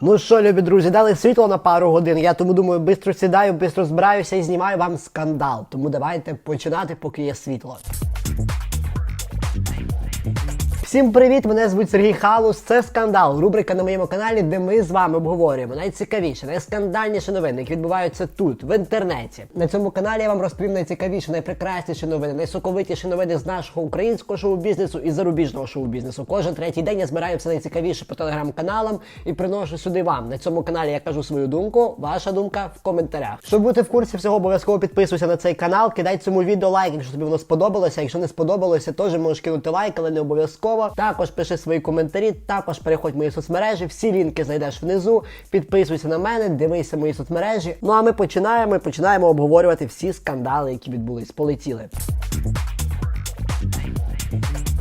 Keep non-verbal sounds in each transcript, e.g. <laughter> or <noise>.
Ну що, любі друзі, дали світло на пару годин. Я тому думаю, бистро сідаю, бистро збираюся і знімаю вам скандал. Тому давайте починати, поки є світло. Всім привіт! Мене звуть Сергій Халус. Це скандал. Рубрика на моєму каналі, де ми з вами обговорюємо найцікавіші, найскандальніші новини, які відбуваються тут, в інтернеті. На цьому каналі я вам розповім найцікавіші, найпрекрасніші новини, найсоковитіші новини з нашого українського шоу-бізнесу і зарубіжного шоу-бізнесу. Кожен третій день я збираю все найцікавіше по телеграм-каналам і приношу сюди вам. На цьому каналі я кажу свою думку. Ваша думка в коментарях. Щоб бути в курсі всього, обов'язково підписуйся на цей канал. Кидай цьому відео лайк, якщо тобі воно сподобалося. Якщо не сподобалося, теж можеш кинути лайк, але не обов'язково. Також пиши свої коментарі, також переходь в мої соцмережі. Всі лінки знайдеш внизу. Підписуйся на мене, дивися мої соцмережі. Ну а ми починаємо починаємо обговорювати всі скандали, які відбулись. Полетіли.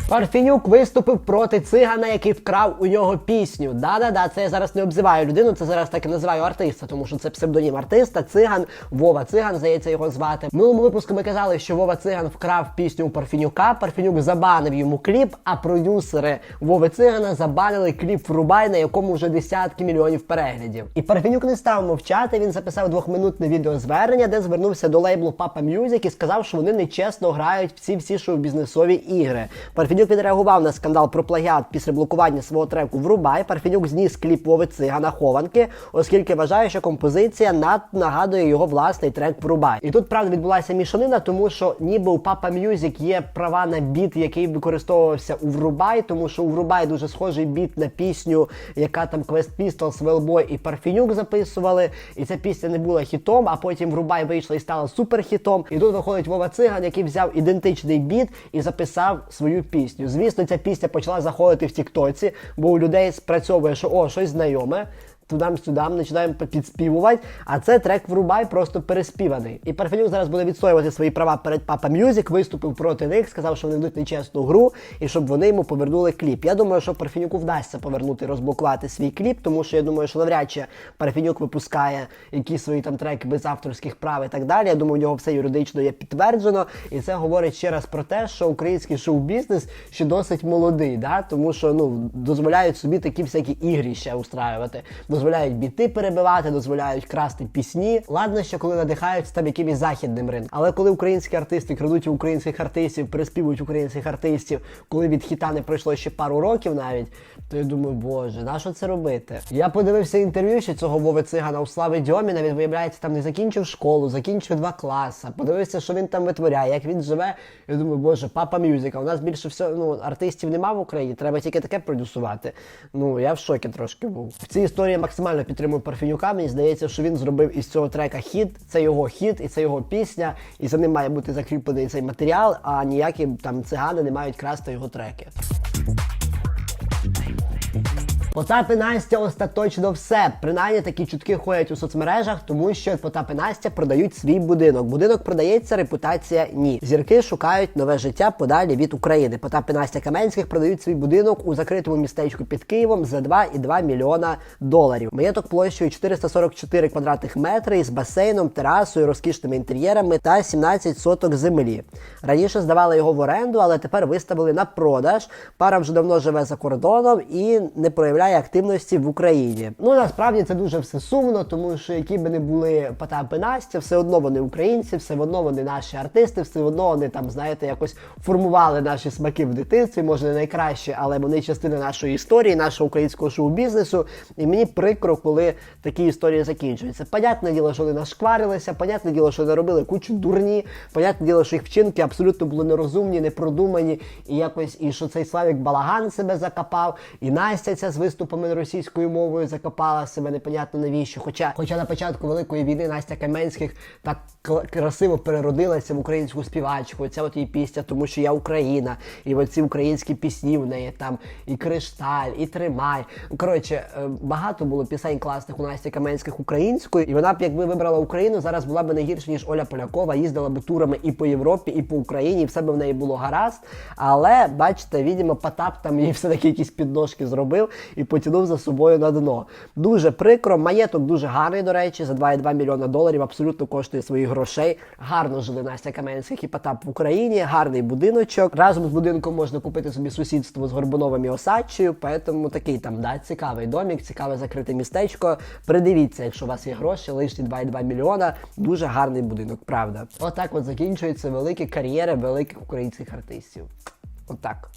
Парфінюк виступив проти цигана, який вкрав у нього пісню. Да-да-да, це я зараз не обзиваю людину, це зараз так і називаю артиста, тому що це псевдонім артиста. Циган, Вова Циган, здається, його звати. В минулому випуску ми казали, що Вова Циган вкрав пісню у Парфінюка. Парфінюк забанив йому кліп, а продюсери Вови Цигана забанили кліп Врубай, на якому вже десятки мільйонів переглядів. І Парфінюк не став мовчати. Він записав двохминутне відеозвернення, де звернувся до лейблу Papa Music і сказав, що вони нечесно грають в ці всі шоу-бізнесові ігри. Парфінюк відреагував на скандал про плагіат після блокування свого треку Врубай. Парфінюк зніс кліп Вови Цигана хованки, оскільки вважає, що композиція надто нагадує його власний трек Врубай. І тут правда відбулася мішанина, тому що ніби у Papa Music є права на біт, який використовувався у Врубай, тому що у Врубай дуже схожий біт на пісню, яка там Quest Pistols, Wellboy і Парфінюк записували. І ця пісня не була хітом, а потім Врубай вийшла і стала суперхітом. І тут виходить Вова Циган, який взяв ідентичний біт і записав свою пісню. Звісно, ця пісня почала заходити в Тіктоці, бо у людей спрацьовує, що о, щось знайоме. Тудам-сюдам починаємо підспівувати, а це трек врубай просто переспіваний. І Парфенюк зараз буде відстоювати свої права перед Papa Music, виступив проти них, сказав, що вони ведуть нечесну гру і щоб вони йому повернули кліп. Я думаю, що Парфенюку вдасться повернути розблокувати свій кліп, тому що я думаю, що навряд чи Парфенюк випускає якісь свої там треки без авторських прав і так далі. Я думаю, у нього все юридично є підтверджено, і це говорить ще раз про те, що український шоу-бізнес ще досить молодий, да? тому що ну дозволяють собі такі всякі ігри ще устраювати дозволяють біти перебивати, дозволяють красти пісні. Ладно, що коли надихаються там якимось західним ринком. Але коли українські артисти крадуть українських артистів, переспівують українських артистів, коли від хіта не пройшло ще пару років навіть, то я думаю, боже, на що це робити? Я подивився інтерв'ю ще цього Вови Цигана у Слави Дьоміна. Він виявляється, там не закінчив школу, закінчив два класи. Подивився, що він там витворяє, як він живе. Я думаю, боже, папа мюзика. У нас більше всього ну, артистів нема в Україні, треба тільки таке продюсувати. Ну я в шокі трошки був. В цій історії максимально підтримую Парфенюка. Мені здається, що він зробив із цього трека хіт. Це його хіт і це його пісня. І за ним має бути закріплений цей матеріал, а ніякі там цигани не мають красти його треки. Потап і Настя остаточно все. Принаймні такі чутки ходять у соцмережах, тому що Потап і Настя продають свій будинок. Будинок продається, репутація ні. Зірки шукають нове життя подалі від України. Потап і Настя Каменських продають свій будинок у закритому містечку під Києвом за 2,2 мільйона доларів. Маєток площею 444 квадратних метри із басейном, терасою, розкішними інтер'єрами та 17 соток землі. Раніше здавали його в оренду, але тепер виставили на продаж. Пара вже давно живе за кордоном і не проявляє активності в Україні. Ну насправді це дуже все сумно, тому що які би не були Потап і Настя, все одно вони українці, все одно вони наші артисти, все одно вони там, знаєте, якось формували наші смаки в дитинстві, може не найкраще, але вони частина нашої історії, нашого українського шоу-бізнесу. І мені прикро, коли такі історії закінчуються. Понятне діло, що вони нашкварилися, понятне діло, що вони робили кучу дурні, понятне діло, що їх вчинки абсолютно були нерозумні, непродумані, і якось, і що цей Славік Балаган себе закопав, і Настя ця з виступами російською мовою закопала себе непонятно навіщо. Хоча, хоча на початку Великої війни Настя Каменських так красиво переродилася в українську співачку. Оця от її пісня, тому що я Україна, і оці українські пісні в неї там і Кришталь, і Тримай. Коротше, е, багато було пісень класних у Насті Каменських українською, і вона б, якби вибрала Україну, зараз була б не гірше, ніж Оля Полякова, їздила б турами і по Європі, і по Україні, і все б в неї було гаразд. Але бачите, відомо, Потап там їй все-таки якісь підножки зробив, і потягнув за собою на дно. Дуже прикро. Маєток дуже гарний, до речі, за 2,2 мільйона доларів. Абсолютно коштує своїх грошей. Гарно жили Настя Каменських і Потап в Україні. Гарний будиночок. Разом з будинком можна купити собі сусідство з Горбуновим і Осадчою. Поэтому такий там да, цікавий домік, цікаве закрите містечко. Придивіться, якщо у вас є гроші, лишні 2,2 мільйона. Дуже гарний будинок, правда. Отак от закінчуються великі кар'єри великих українських артистів. Отак.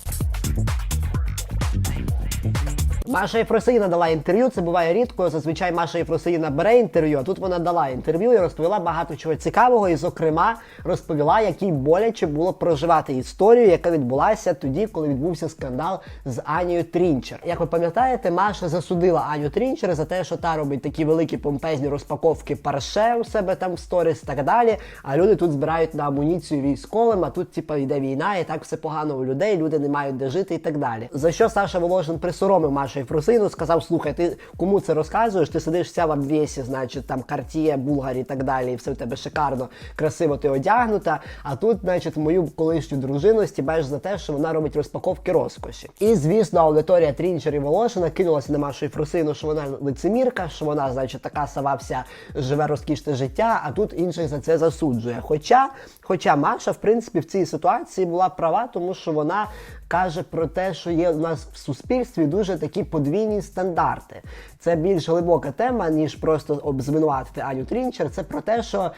Маша Єфросиніна дала інтерв'ю, це буває рідко. Зазвичай Маша Єфросиніна бере інтерв'ю, а тут вона дала інтерв'ю і розповіла багато чого цікавого. І, зокрема, розповіла, якій боляче було проживати історію, яка відбулася тоді, коли відбувся скандал з Анією Трінчер. Як ви пам'ятаєте, Маша засудила Аню Трінчер за те, що та робить такі великі помпезні розпаковки парше у себе там в сторіс і так далі. А люди тут збирають на амуніцію військовим, а тут, типа, йде війна, і так все погано у людей, люди не мають де жити і так далі. За що Саша Волошин присоромив Машу Єфросину, сказав: слухай, ти кому це розказуєш? Ти сидиш вся в обвесі, значить, там Картіє, Булгарі і так далі, і все в тебе шикарно, красиво ти одягнута. А тут, значить, мою колишню дружину стібаєш за те, що вона робить розпаковки розкоші. І звісно, аудиторія Трінчер і Волошина кинулася на Машу Єфросину, що вона лицемірка, що вона, значить, така сама вся живе розкішне життя, а тут інших за це засуджує. Хоча, хоча Маша, в принципі, в цій ситуації була права, тому що вона каже про те, що є у нас в суспільстві дуже такі подвійні стандарти. Це більш глибока тема, ніж просто обзвинуватити Аню Трінчер. Це про те, що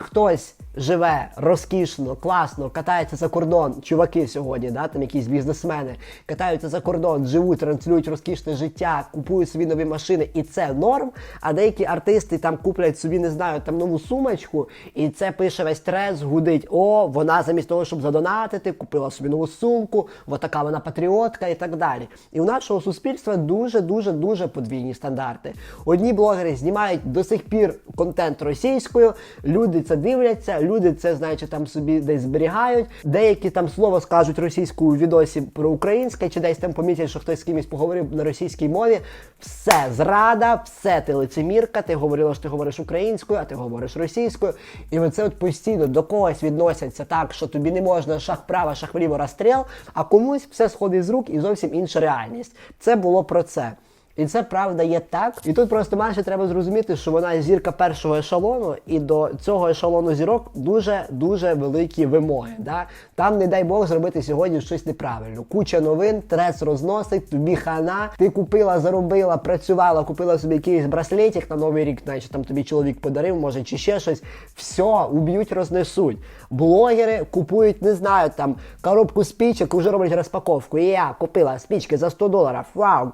хтось живе розкішно, класно, катається за кордон. Чуваки сьогодні, да, там якісь бізнесмени, катаються за кордон, живуть, транслюють розкішне життя, купують собі нові машини, і це норм. А деякі артисти там куплять собі, не знаю, там нову сумочку, і це пише весь трес, гудить. О, вона замість того, щоб задонатити, купила собі нову сумку, отака вона патріотка і так далі. І у нашого суспільства дуже, дуже, дуже подвійні стандарти. Одні блогери знімають до сих пір контент російською, люди це дивляться, люди це, значить, там собі десь зберігають. Деякі там слово скажуть російською відосі про українське, чи десь там помітять, що хтось з кимось поговорив на російській мові. Все зрада, все ти лицемірка, ти говорила, що ти говориш українською, а ти говориш російською. І оце от постійно до когось відносяться так, що тобі не можна шах право, шах вліво розстріл, а комусь все сходить з рук і зовсім інша реальність. Це було про це. І це правда є так. І тут просто Маші треба зрозуміти, що вона зірка першого ешелону, і до цього ешелону зірок дуже дуже великі вимоги. Да? Там, не дай Бог, зробити сьогодні щось неправильно. Куча новин, трес розносить, тобі хана. Ти купила, заробила, працювала, купила собі якийсь браслетик на новий рік, значить там тобі чоловік подарив, може, чи ще щось. Все, уб'ють, рознесуть. Блогери купують, не знаю, там коробку спічок, вже роблять розпаковку. І я купила спічки за 100 доларів. Вау,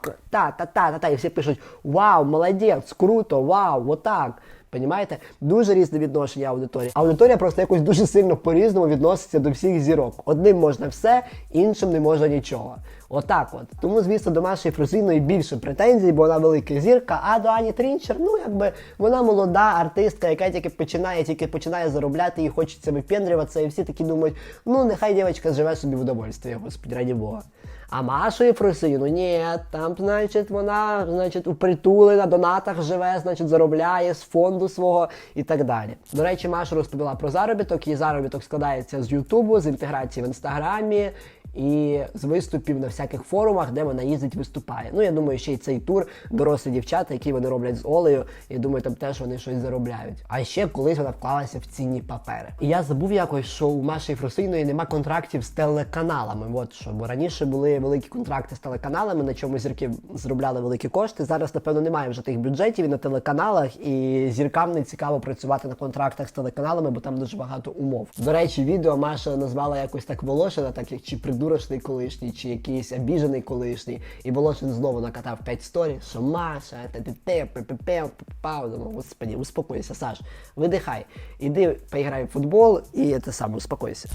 та-та-та-та-та. І всі пишуть: Вау, молодець, круто, вау, отак. Понімаєте? Дуже різне відношення аудиторії. Аудиторія просто якось дуже сильно по-різному відноситься до всіх зірок. Одним можна все, іншим не можна нічого. Отак от. Тому, звісно, до Маші Фрузиної більше претензій, бо вона велика зірка. А до Ані Трінчер, ну якби вона молода артистка, яка тільки починає, тільки починає заробляти і хочеться випендрюватися. І всі такі думають, ну нехай дівчинка живе собі в удовольстві, господи, раді Бога. А Машу Єфросину, ні, там, значить, вона, значить, у притули на донатах живе, значить, заробляє з фонду свого і так далі. До речі, Маша розповіла про заробіток. Її заробіток складається з Ютубу, з інтеграції в інстаграмі. І з виступів на всяких форумах, де вона їздить, виступає. Ну я думаю, ще й цей тур дорослі дівчата, які вони роблять з Олею. Я думаю, там теж вони щось заробляють. А ще колись вона вклалася в цінні папери. І я забув якось, що у Маші Фрусиної нема контрактів з телеканалами. От що, бо раніше були великі контракти з телеканалами, на чому зірки зробляли великі кошти. Зараз, напевно, немає вже тих бюджетів на телеканалах, і зіркам не цікаво працювати на контрактах з телеканалами, бо там дуже багато умов. До речі, відео Маша назвала якось так Волошина, так як чи придурочний колишній, чи якийсь обіжений колишній. І Волошин знову накатав 5 сторі, що Маша, та те те пе пау. Думаю, господи, успокойся, Саш, видихай. Іди поіграй в футбол і те саме, успокойся.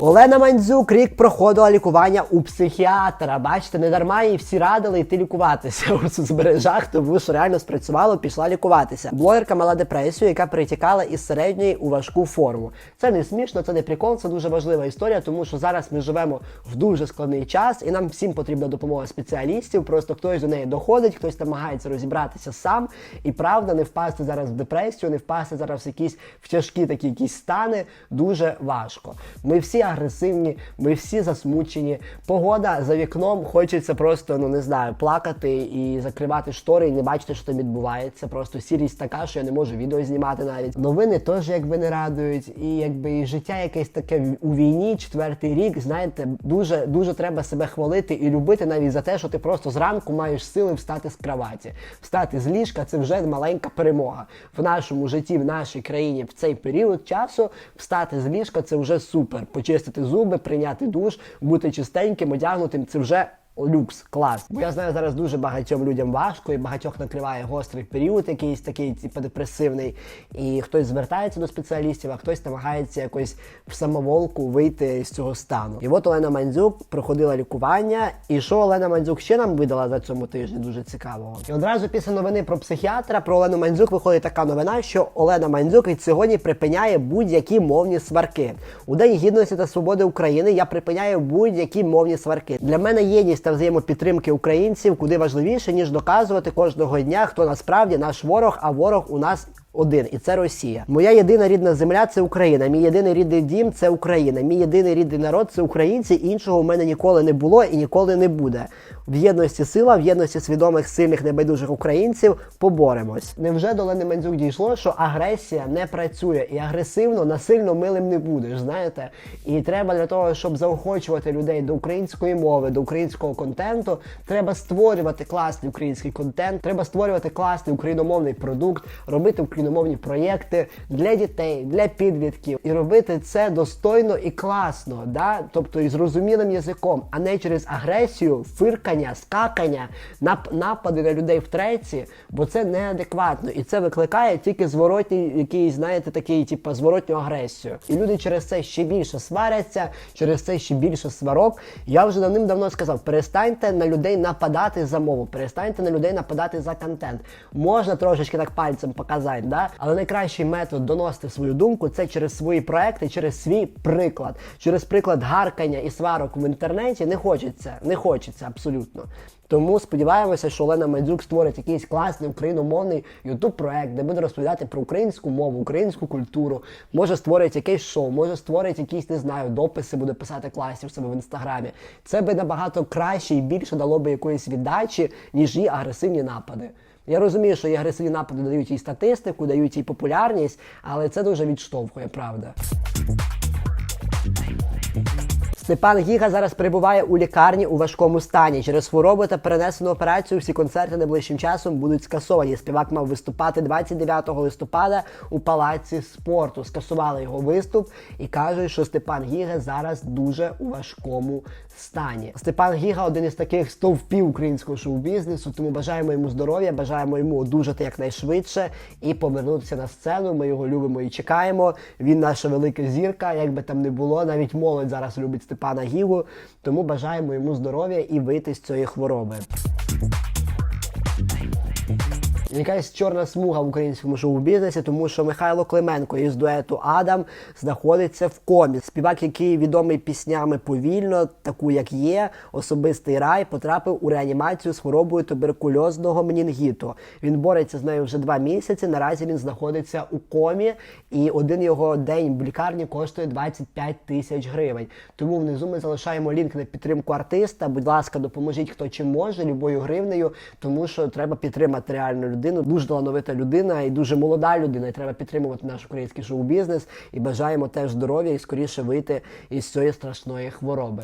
Олена Мандзюк рік проходила лікування у психіатра. Бачите, не дарма їй всі радили йти лікуватися <laughs> у соцмережах, тому що реально спрацювало, пішла лікуватися. Блогерка мала депресію, яка перетікала із середньої у важку форму. Це не смішно, це не прикол, це дуже важлива історія, тому що зараз ми живемо в дуже складний час, і нам всім потрібна допомога спеціалістів. Просто хтось до неї доходить, хтось намагається розібратися сам. І правда, не впасти зараз в депресію, не впасти зараз в якісь в тяжкі такі якісь стани дуже важко. Ми всі агресивні, ми всі засмучені. Погода за вікном хочеться просто, ну не знаю, плакати і закривати штори і не бачити, що там відбувається. Просто сірість така, що я не можу відео знімати навіть. Новини теж якби не радують, і якби і життя якесь таке у війні, четвертий рік. Знаєте, дуже дуже треба себе хвалити і любити навіть за те, що ти просто зранку маєш сили встати з кроваті. Встати з ліжка це вже маленька перемога в нашому житті, в нашій країні в цей період часу. Встати з ліжка це вже супер. Почистити зуби, прийняти душ, бути чистеньким, одягнутим це вже. Люкс, клас. Бо я знаю, зараз дуже багатьом людям важко, і багатьох накриває гострий період, якийсь такий, типу, депресивний. І хтось звертається до спеціалістів, а хтось намагається якось в самоволку вийти з цього стану. І от Олена Мандзюк проходила лікування. І що Олена Мандзюк ще нам видала за цьому тижні? Дуже цікавого. І одразу після новини про психіатра про Олену Мандзюк виходить така новина, що Олена Мандзюк від сьогодні припиняє будь-які мовні сварки. У День гідності та свободи України я припиняю будь-які мовні сварки. Для мене єдність та взаємопідтримки українців куди важливіше, ніж доказувати кожного дня, хто насправді наш ворог, а ворог у нас. Один, і це Росія. Моя єдина рідна земля це Україна. Мій єдиний рідний дім це Україна. Мій єдиний рідний народ це українці. Іншого у мене ніколи не було і ніколи не буде. В єдності сила, в єдності свідомих, сильних, небайдужих українців поборемось. Невже до Лени Мандзюк дійшло, що агресія не працює і агресивно, насильно милим не будеш, знаєте? І треба для того, щоб заохочувати людей до української мови, до українського контенту, треба створювати класний український контент, треба створювати класний україномовний продукт, робити україномовні проєкти для дітей, для підлітків і робити це достойно і класно, да? тобто і зрозумілим язиком, а не через агресію, фиркання, скакання, нап- напади на людей в треці, бо це неадекватно і це викликає тільки зворотній, якийсь, знаєте, такий, типу, зворотню агресію. І люди через це ще більше сваряться, через це ще більше сварок. Я вже давним-давно сказав: перестаньте на людей нападати за мову, перестаньте на людей нападати за контент. Можна трошечки так пальцем показати, да? Але найкращий метод доносити свою думку це через свої проекти, через свій приклад, через приклад гаркання і сварок в інтернеті не хочеться, не хочеться абсолютно. Тому сподіваємося, що Олена Мандзюк створить якийсь класний україномовний ютуб проект, де буде розповідати про українську мову, українську культуру. Може створить якесь шоу, може створить якісь, не знаю, дописи, буде писати класів себе в інстаграмі. Це би набагато краще і більше дало би якоїсь віддачі, ніж її агресивні напади. Я розумію, що і агресивні напади дають їй статистику, дають їй популярність, але це дуже відштовхує, правда. Степан Гіга зараз перебуває у лікарні у важкому стані. Через хворобу та перенесену операцію всі концерти найближчим часом будуть скасовані. Співак мав виступати 29 листопада у палаці спорту. Скасували його виступ і кажуть, що Степан Гіга зараз дуже у важкому стані. Степан Гіга один із таких стовпів українського шоу-бізнесу, тому бажаємо йому здоров'я, бажаємо йому одужати якнайшвидше і повернутися на сцену. Ми його любимо і чекаємо. Він наша велика зірка, як би там не було. Навіть молодь зараз любить Степана Гігу. Тому бажаємо йому здоров'я і вийти з цієї хвороби. Якась чорна смуга в українському шоу-бізнесі, тому що Михайло Клименко із дуету Адам знаходиться в комі. Співак, який відомий піснями повільно, таку як є, особистий рай, потрапив у реанімацію з хворобою туберкульозного менінгіту. Він бореться з нею вже два місяці. Наразі він знаходиться у комі, і один його день в лікарні коштує 25 тисяч гривень. Тому внизу ми залишаємо лінк на підтримку артиста. Будь ласка, допоможіть хто чим може, любою гривнею, тому що треба підтримати реальну людину. Дуже талановита людина і дуже молода людина. І треба підтримувати наш український шоу-бізнес. І бажаємо теж здоров'я і скоріше вийти із цієї страшної хвороби.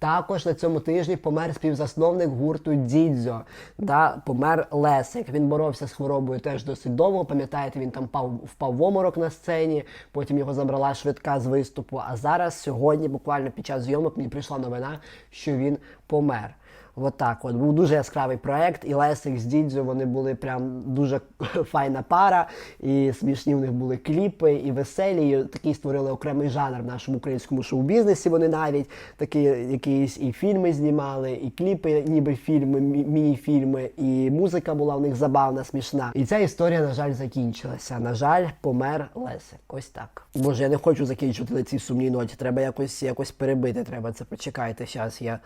Також на цьому тижні помер співзасновник гурту Дідзьо, да, помер Лесик. Він боровся з хворобою теж досить довго. Пам'ятаєте, він там впав, впав в оморок на сцені, потім його забрала швидка з виступу. А зараз, сьогодні, буквально під час зйомок, мені прийшла новина, що він помер. Отак от, був дуже яскравий проект, і Лесик з Дідзьо вони були прям дуже <laughs> файна пара, і смішні в них були кліпи, і веселі. І такий створили окремий жанр в нашому українському шоу-бізнесі. Вони навіть такі якісь і фільми знімали, і кліпи, ніби фільми, мі- міні-фільми, і музика була в них забавна, смішна. І ця історія, на жаль, закінчилася. На жаль, помер Лесик. Ось так. Боже, я не хочу закінчувати на цій сумній ноті. Треба якось якось перебити. Треба це почекайте. Зараз я.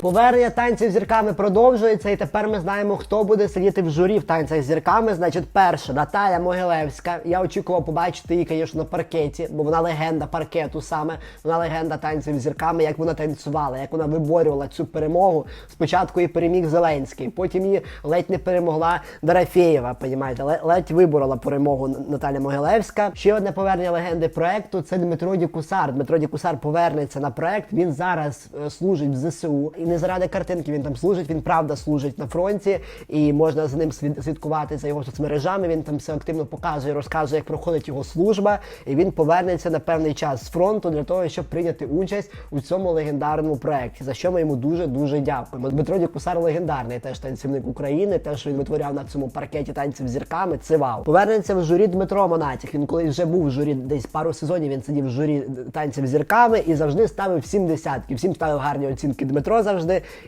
Повернення танців зірками продовжується, і тепер ми знаємо, хто буде сидіти в журі в танцях зірками. Значить, перша Наталя Могилевська. Я очікував побачити її, звісно, на паркеті, бо вона легенда паркету саме. Вона легенда танців з зірками, як вона танцювала, як вона виборювала цю перемогу. Спочатку її переміг Зеленський, потім її ледь не перемогла Дорофєєва. Понімаєте, Ле- ледь виборола перемогу Наталя Могилевська. Ще одне повернення легенди проекту це Дмитро Дікусар. Дмитро Дікусар повернеться на проект. Він зараз е, служить в ЗСУ. Не заради картинки він там служить. Він правда служить на фронті, і можна за ним слід- слідкувати за його соцмережами. Він там все активно показує, розказує, як проходить його служба. І він повернеться на певний час з фронту для того, щоб прийняти участь у цьому легендарному проекті. За що ми йому дуже дуже дякуємо. Дмитро Дікусар легендарний теж танцівник України. Те, що він витворяв на цьому паркеті танців з зірками, це вау. Повернеться в журі Дмитро Монатік. Він колись вже був в журі десь пару сезонів. Він сидів в журі танців з зірками і завжди ставив всім десятки. Всім ставив гарні оцінки Дмитро завжди.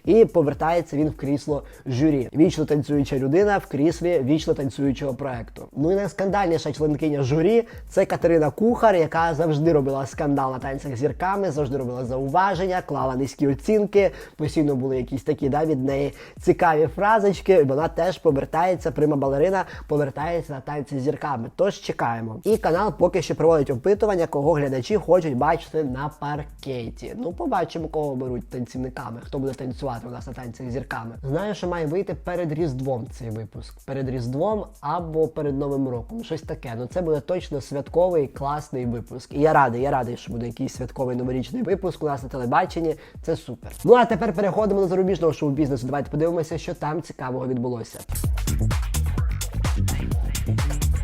І повертається він в крісло журі. Вічно танцююча людина в кріслі вічно танцюючого проекту. Ну і найскандальніша членкиня журі це Катерина Кухар, яка завжди робила скандал на танцях зірками, завжди робила зауваження, клала низькі оцінки. Постійно були якісь такі да, від неї цікаві фразочки. Вона теж повертається, прима балерина повертається на танці з зірками. Тож чекаємо. І канал поки що проводить опитування, кого глядачі хочуть бачити на паркеті. Ну, побачимо, кого беруть танцівниками, хто буде танцювати у нас на танцях зірками. Знаю, що має вийти перед Різдвом цей випуск. Перед Різдвом або перед Новим роком. Щось таке. Ну це буде точно святковий класний випуск. І я радий, я радий, що буде якийсь святковий новорічний випуск у нас на телебаченні. Це супер. Ну а тепер переходимо до зарубіжного шоу-бізнесу. Давайте подивимося, що там цікавого відбулося.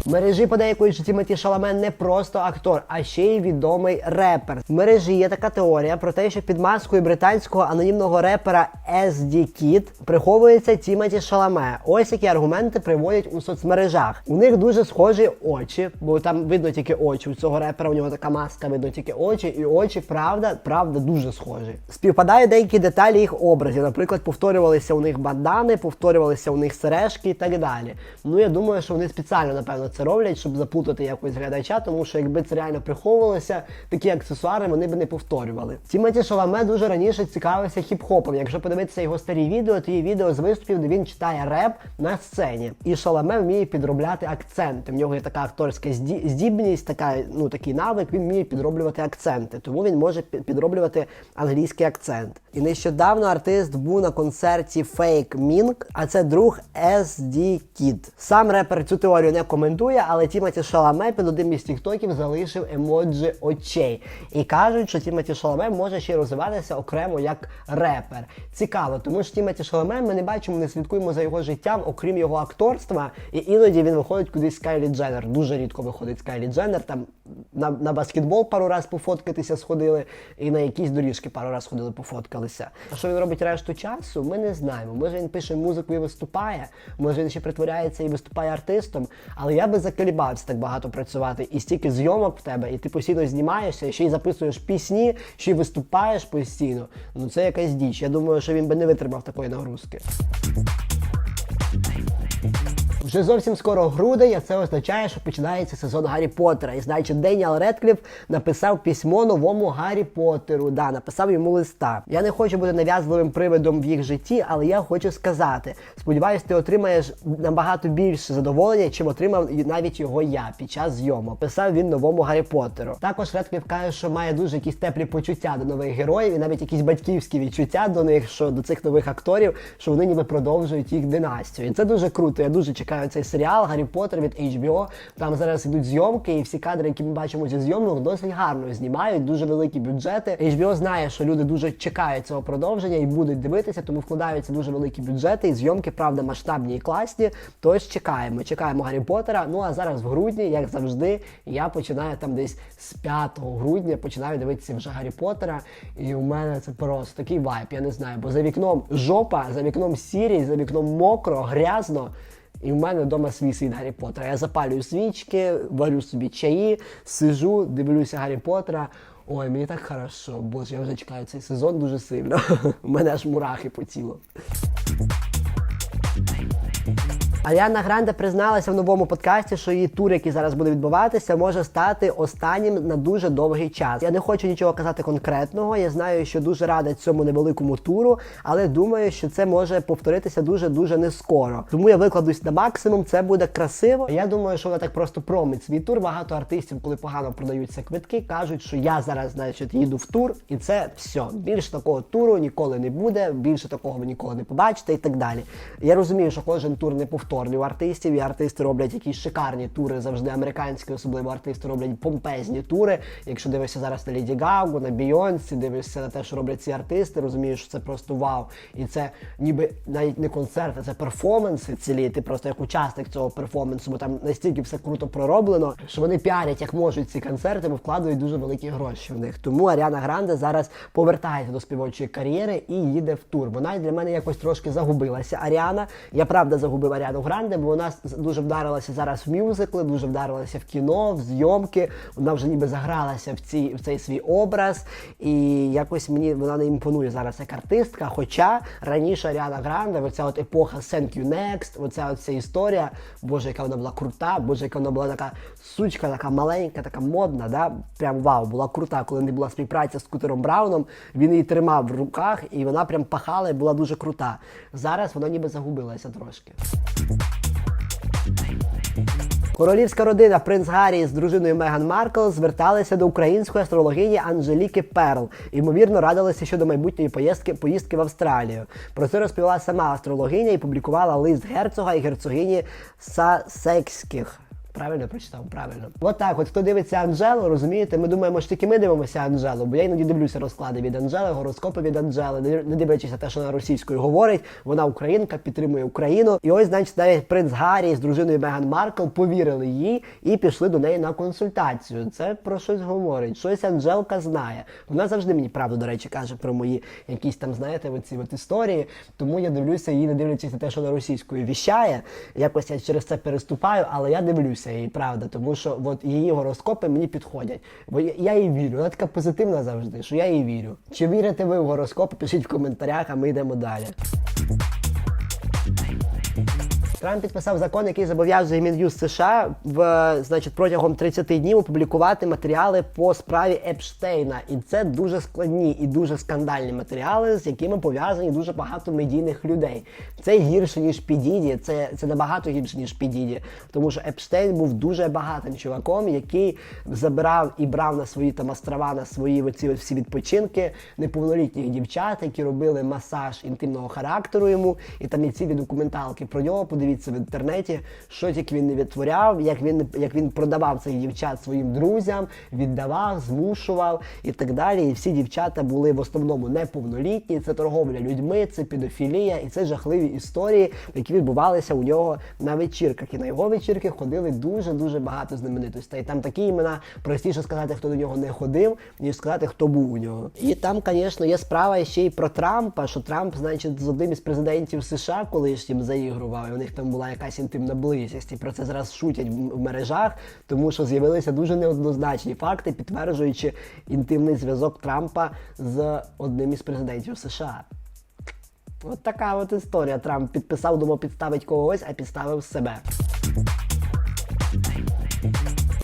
Мережі подейкують, що Тімоті Шаламен не просто актор, а ще й відомий репер. В мережі є така теорія про те, що під маскою британського анонімного репера SD Kid приховується Тімоті Шаламе. Ось які аргументи приводять у соцмережах. У них дуже схожі очі, бо там видно тільки очі. У цього репера у нього така маска, видно тільки очі, і очі, правда, правда, дуже схожі. Співпадають деякі деталі їх образів. Наприклад, повторювалися у них бандани, повторювалися у них сережки і так далі. Ну я думаю, що вони спеціально, напевно, це роблять, щоб заплутати якось глядача, тому що якби це реально приховувалося, такі аксесуари вони б не повторювали. Тімоті Шаламе дуже раніше цікавився хіп-хопом. Якщо подивитися його старі відео, то є відео з виступів, де він читає реп на сцені. І Шаламе вміє підробляти акценти. В нього є така акторська здібність, така, ну такий навик, він вміє підроблювати акценти, тому він може підроблювати англійський акцент. І нещодавно артист був на концерті Fake Mink, а це друг SD Kid. Сам репер цю теорію не коментує, але Тімоті Шаламе під одним із тіктоків залишив емоджі очей. І кажуть, що Тімоті Шаламе може ще розвиватися окремо як репер. Цікаво, тому що Тімоті Шаламе ми не бачимо, не слідкуємо за його життям, окрім його акторства. І іноді він виходить кудись Скайлі Дженнер. Дуже рідко виходить Скайлі Дженнер. Там на, на баскетбол пару раз пофоткатися сходили, і на якісь доріжки пару раз ходили, пофоткалися. А що він робить решту часу, ми не знаємо. Може він пише музику і виступає, може він ще притворяється і виступає артистом. Але я би заколібався так багато працювати. І стільки зйомок в тебе, і ти постійно знімаєшся, і ще й записуєш пісні, ще й виступаєш постійно. Ну це якась діч. Я думаю, що він би не витримав такої нагрузки. Вже зовсім скоро грудень, а це означає, що починається сезон Гаррі Поттера. І значить, Деніел Редкліф написав письмо новому Гаррі Поттеру. Да, написав йому листа. Я не хочу бути нав'язливим привидом в їх житті, але я хочу сказати: сподіваюсь, ти отримаєш набагато більше задоволення, чим отримав навіть його я під час зйомок. Писав він новому Гаррі Поттеру. Також Редкліф каже, що має дуже якісь теплі почуття до нових героїв, і навіть якісь батьківські відчуття до них, що до цих нових акторів, що вони ніби продовжують їх династію. І це дуже круто. Я дуже чекаю цей серіал Гаррі Поттер від HBO. Там зараз ідуть зйомки, і всі кадри, які ми бачимо зі зйомок, досить гарно знімають, дуже великі бюджети. HBO знає, що люди дуже чекають цього продовження і будуть дивитися, тому вкладаються дуже великі бюджети. І зйомки, правда, масштабні і класні. Тож чекаємо. Чекаємо Гаррі Поттера. Ну а зараз в грудні, як завжди, я починаю там десь з 5 грудня починаю дивитися вже Гаррі Поттера. І у мене це просто такий вайб, я не знаю. Бо за вікном жопа, за вікном сірість, за вікном мокро, грязно. І в мене вдома свій світ Гаррі Поттера. Я запалюю свічки, варю собі чаї, сижу, дивлюся Гаррі Поттера. Ой, мені так хорошо, боже, я вже чекаю цей сезон дуже сильно. <laughs> У мене аж мурахи по тілу. Аріана Гранде призналася в новому подкасті, що її тур, який зараз буде відбуватися, може стати останнім на дуже довгий час. Я не хочу нічого казати конкретного. Я знаю, що дуже рада цьому невеликому туру, але думаю, що це може повторитися дуже дуже не скоро. Тому я викладусь на максимум. Це буде красиво. Я думаю, що вона так просто промить свій тур. Багато артистів, коли погано продаються квитки, кажуть, що я зараз, значить, їду в тур, і це все. Більше такого туру ніколи не буде. Більше такого ви ніколи не побачите і так далі. Я розумію, що кожен тур не повторний у артистів, і артисти роблять якісь шикарні тури, завжди американські, особливо артисти роблять помпезні тури. Якщо дивишся зараз на Ліді Гагу, на Бійонсі, дивишся на те, що роблять ці артисти, розумієш, що це просто вау. І це ніби навіть не концерт, а це перформанси цілі. Ти просто як учасник цього перформансу, бо там настільки все круто пророблено, що вони піарять як можуть ці концерти, бо вкладають дуже великі гроші в них. Тому Аріана Гранде зараз повертається до співочої кар'єри і їде в тур. Вона для мене якось трошки загубилася. Аріана. Я правда загубив Аріану Гранде, бо вона дуже вдарилася зараз в мюзикли, дуже вдарилася в кіно, в зйомки. Вона вже ніби загралася в ці в цей свій образ, і якось мені вона не імпонує зараз як артистка. Хоча раніше Аріана Гранде, оця от епоха Thank You Next, оця ця історія, боже, яка вона була крута, боже, яка вона була така сучка, така маленька, така модна, да? прям вау, була крута, коли не була співпраця з Кутером Брауном, він її тримав в руках, і вона прям пахала і була дуже крута. Зараз вона ніби загубилася трошки. Королівська родина принц Гаррі з дружиною Меган Маркл зверталися до української астрологині Анжеліки Перл. Ймовірно, радилися щодо майбутньої поїздки, поїздки в Австралію. Про це розповіла сама астрологиня і публікувала лист герцога і герцогині Сасекських. Правильно прочитав, правильно. От так, от хто дивиться Анжелу, розумієте, ми думаємо, що тільки ми дивимося Анжелу, бо я іноді дивлюся розклади від Анжели, гороскопи від Анжели, не дивлячись на те, що вона російською говорить, вона українка, підтримує Україну. І ось, значить, навіть принц Гаррі з дружиною Меган Маркл повірили їй і пішли до неї на консультацію. Це про щось говорить. Щось Анжелка знає. Вона завжди мені правду, до речі, каже про мої якісь там, знаєте, оці от історії. Тому я дивлюся її, не дивлячись на те, що вона російською віщає. Якось я через це переступаю, але я дивлюся її, правда, тому що от її гороскопи мені підходять. Бо я їй вірю. Вона така позитивна завжди, що я їй вірю. Чи вірите ви в гороскопи? Пишіть в коментарях, а ми йдемо далі. Трамп підписав закон, який зобов'язує Мін'юст США в значить протягом 30 днів опублікувати матеріали по справі Епштейна. І це дуже складні і дуже скандальні матеріали, з якими пов'язані дуже багато медійних людей. Це гірше ніж Підіді, це, це набагато гірше ніж Підіді, тому що Епштейн був дуже багатим чуваком, який забирав і брав на свої там острова, на свої оці всі відпочинки неповнолітніх дівчат, які робили масаж інтимного характеру йому, і там є цілі документалки про нього. Подивіться в інтернеті, що тільки він не відтворяв, як він як він продавав цих дівчат своїм друзям, віддавав, змушував і так далі. І всі дівчата були в основному неповнолітні. Це торговля людьми, це педофілія, і це жахливі історії, які відбувалися у нього на вечірках. І на його вечірки ходили дуже дуже багато знаменитостей. Там такі імена простіше сказати, хто до нього не ходив, ніж сказати, хто був у нього. І там, звісно, є справа ще й про Трампа, що Трамп, значить, з одним із президентів США колишнім заігрував. І у них там була якась інтимна близькість. І про це зараз шутять в мережах, тому що з'явилися дуже неоднозначні факти, підтверджуючи інтимний зв'язок Трампа з одним із президентів США. От така от історія. Трамп підписав, думав підставить когось, а підставив себе.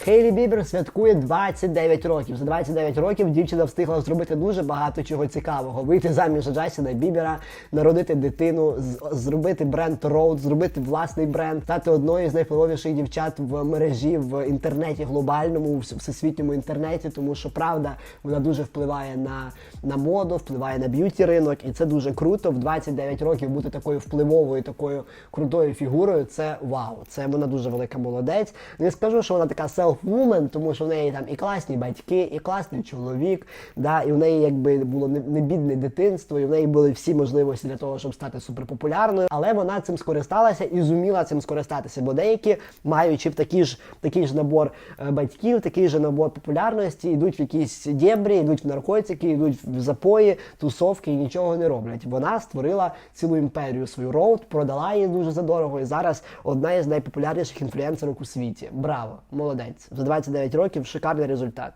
Хейлі Бібер святкує 29 років. За 29 років дівчина встигла зробити дуже багато чого цікавого. Вийти заміж за Джастіна Бібера, народити дитину, зробити бренд Роуд, зробити власний бренд, стати одною з найвпливовіших дівчат в мережі в інтернеті глобальному, в всесвітньому інтернеті, тому що правда вона дуже впливає на, на моду, впливає на б'юті ринок, і це дуже круто. В 29 років бути такою впливовою, такою крутою фігурою. Це вау. Це вона дуже велика молодець. Не скажу, що вона така self-woman, тому що в неї там і класні батьки, і класний чоловік, да, і в неї якби було не бідне дитинство, і в неї були всі можливості для того, щоб стати суперпопулярною. Але вона цим скористалася і зуміла цим скористатися. Бо деякі, маючи в такий ж такий ж набор е, батьків, такий же набор популярності, йдуть в якісь дєбрі, йдуть в наркотики, йдуть в запої, тусовки і нічого не роблять. Вона створила цілу імперію свою роуд, продала її дуже задорого. І зараз одна із найпопулярніших інфлюенсерок у світі. Браво, молодець! За 29 років шикарний результат.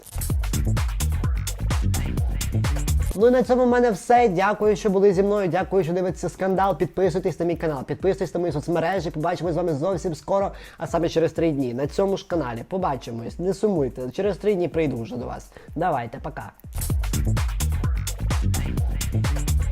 Ну і на цьому в мене все. Дякую, що були зі мною. Дякую, що дивитеся скандал. Підписуйтесь на мій канал, підписуйтесь на мої соцмережі. Побачимо з вами зовсім скоро, а саме через три дні. На цьому ж каналі. Побачимось. Не сумуйте. Через три дні прийду вже до вас. Давайте, пока.